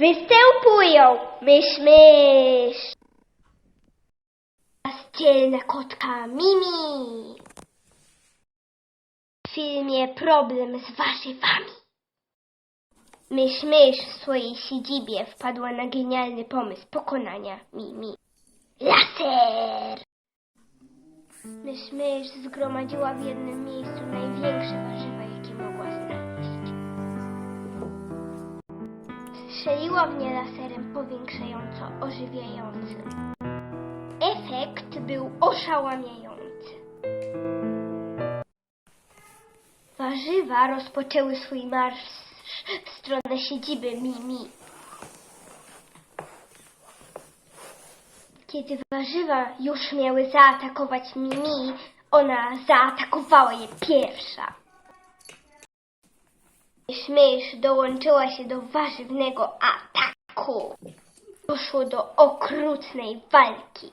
Występują mysz, mysz. Dzielna kotka Mimi. W filmie Problem z warzywami. Mysz, mysz w swojej siedzibie wpadła na genialny pomysł pokonania Mimi. Laser! Mysz, mysz zgromadziła w jednym miejscu największe warzywa, Strzeliła w nie laserem powiększająco ożywiającym. Efekt był oszałamiający. Warzywa rozpoczęły swój marsz w stronę siedziby Mimi. Kiedy warzywa już miały zaatakować Mimi, ona zaatakowała je pierwsza. Mysz dołączyła się do warzywnego ataku. Doszło do okrutnej walki.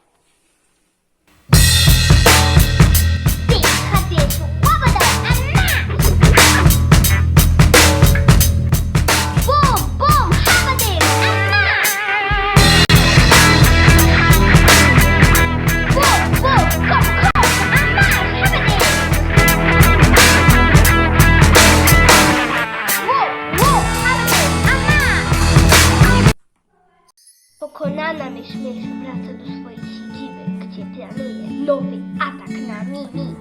Pokonana mysz wraca do swojej siedziby, gdzie planuje nowy atak na Mimi.